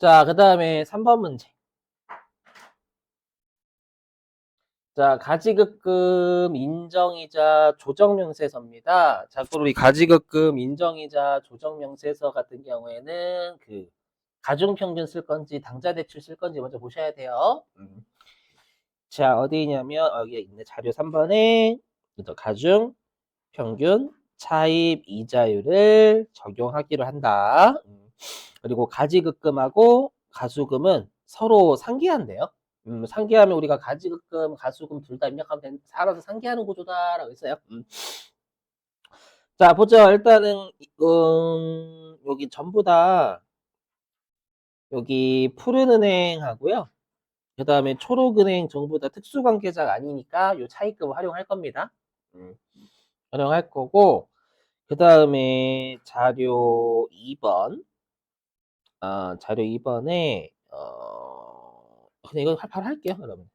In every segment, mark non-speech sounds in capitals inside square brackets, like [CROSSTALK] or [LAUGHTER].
자, 그 다음에 3번 문제. 자, 가지급금 인정이자 조정명세서입니다. 자, 그럼 우리 가지급금 인정이자 조정명세서 같은 경우에는 그 가중평균 쓸 건지 당좌대출 쓸 건지 먼저 보셔야 돼요. 음. 자, 어디 있냐면 여기 있네. 자료 3번에 가중 평균 차입 이자율을 적용하기로 한다. 음. 그리고 가지급금하고 가수금은 서로 상기한대요. 음, 상기하면 우리가 가지급금, 가수금 둘 다 입력하면 된, 살아서 상기하는 구조다라고 했어요. 음. 자, 보죠. 일단은 음, 여기 전부 다 여기 푸른 은행하고요. 그 다음에 초록은행 전부 다 특수관계자가 아니니까 요 차입금을 활용할 겁니다. 음, 활용할 거고 그 다음에 자료 2번 아, 자료 2번에 어, 그냥 이거 바로 할게요, 여러분.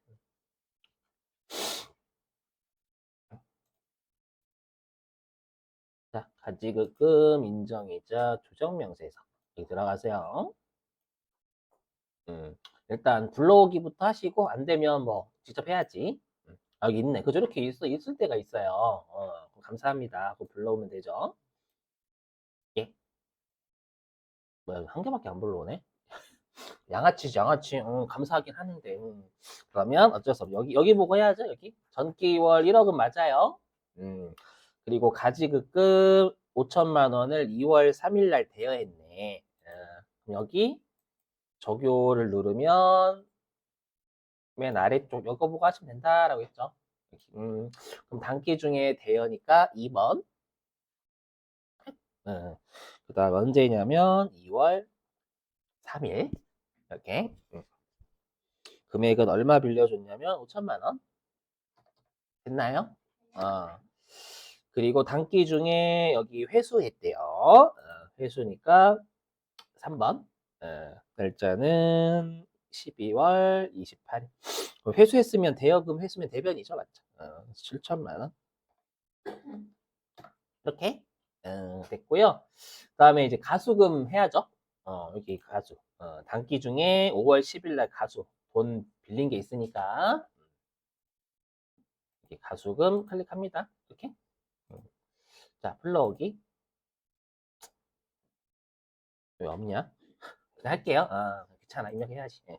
자, 가지급금 인정이자 조정명세서 여기 들어가세요. 음, 일단 불러오기부터 하시고 안 되면 뭐 직접 해야지. 음, 아, 여기 있네. 그저 이렇게 있어 있을 때가 있어요. 어, 감사합니다. 하고 불러오면 되죠. 뭐야, 한 개밖에 안 불러오네. [LAUGHS] 양아치지, 양아치. 응, 감사하긴 하는데. 응. 그러면 어쩔 수 없어. 여기, 여기 보고 해야죠, 여기. 전기월 1억은 맞아요. 음. 그리고 가지급금 5천만 원을 2월 3일 날 대여했네. 어, 그럼 여기 적용을 누르면 맨 아래쪽 이거 보고 하시면 된다라고 했죠. 음, 그럼 단기 중에 대여니까 2번. 음, 그 다음 언제냐면 2월 3일. 이렇게. 음. 금액은 얼마 빌려줬냐면 5천만 원. 됐나요? 어. 그리고 단기 중에 여기 회수했대요. 어, 회수니까 3번. 어, 날짜는 12월 28일. 회수했으면 대여금 회수면 대변이죠, 맞죠? 어, 7천만 원. 이렇게 어, 됐고요. 그 다음에 이제 가수금 해야죠. 어, 여기 가수. 어, 단기 중에 5월 10일 날 가수 돈 빌린 게 있으니까 이렇게 가수금 클릭합니다. 이렇게. 음. 자, 불러오기. 왜 없냐? 할게요. 아, 귀찮아. 입력해야지. 예.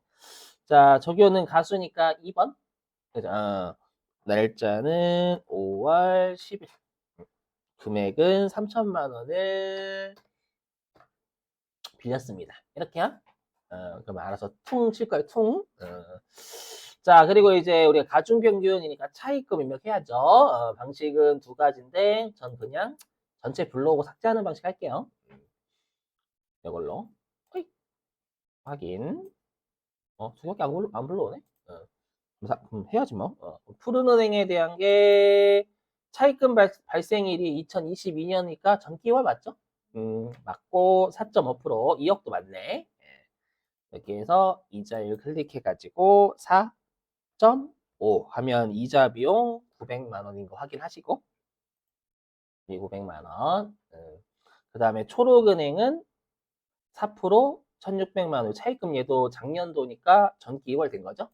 자, 적용은 가수니까 2번. 그죠? 어, 날짜는 5월 10일. 금액은 3천만 원을 빌렸습니다. 이렇게 요. 어, 그럼 알아서 퉁 칠 거예요. 퉁. 어. 자, 그리고 이제 우리가 가중평균이니까 차이금 입력해야죠. 어, 방식은 두 가지인데 전 그냥 전체 불러오고 삭제하는 방식 할게요. 이걸로 호잇. 확인. 어, 두 개밖에 안, 불러, 안 불러오네. 어. 그럼 해야지 뭐. 어. 푸른은행에 대한 게 차입금 발, 발생일이 2022년이니까 전기월 맞죠? 음, 맞고 4.5% 2억도 맞네. 예. 여기에서 이자율 클릭해가지고 4.5 하면 이자 비용 900만 원인 거 확인하시고 이 900만 원. 그 다음에 초록은행은 4% 1600만 원 차입금 얘도 작년도니까 전기 2월 된 거죠.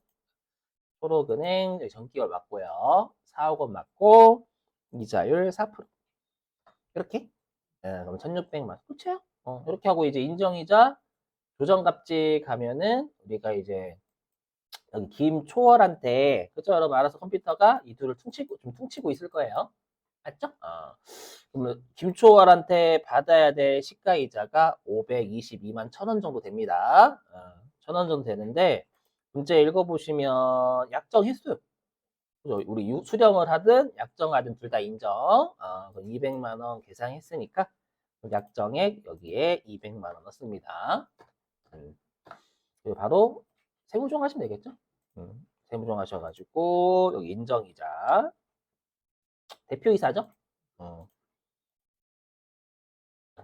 초록은행 여기 전기 2월 맞고요. 4억 원 맞고 이자율 4% 이렇게 예, 그럼 1600만 원 끝이에요. 어, 이렇게 하고 이제 인정이자 조정갑질 가면은 우리가 이제 여기 김초월한테 그죠 여러분 알아서 컴퓨터가 이 둘을 퉁치고 좀 퉁치고 있을 거예요. 맞죠? 어. 그러면 김초월한테 받아야 될 시가이자가 522만 천 원 정도 됩니다. 어, 천원 정도 되는데 문제 읽어보시면 약정했어요. 그죠? 우리 유- 수령을 하든 약정하든 둘 다 인정. 어, 200만 원 계상했으니까 약정액 여기에 200만 원 넣습니다. 음. 바로 세무종 하시면 되겠죠? 음. 세무종 하셔가지고 여기 인정이자 대표이사죠? 어.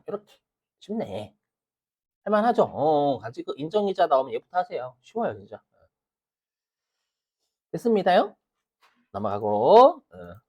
이렇게 쉽네. 할만하죠? 어, 같이 그 인정이자 나오면 얘부터 하세요. 쉬워요, 진짜. 됐습니다요? 넘어가고 어.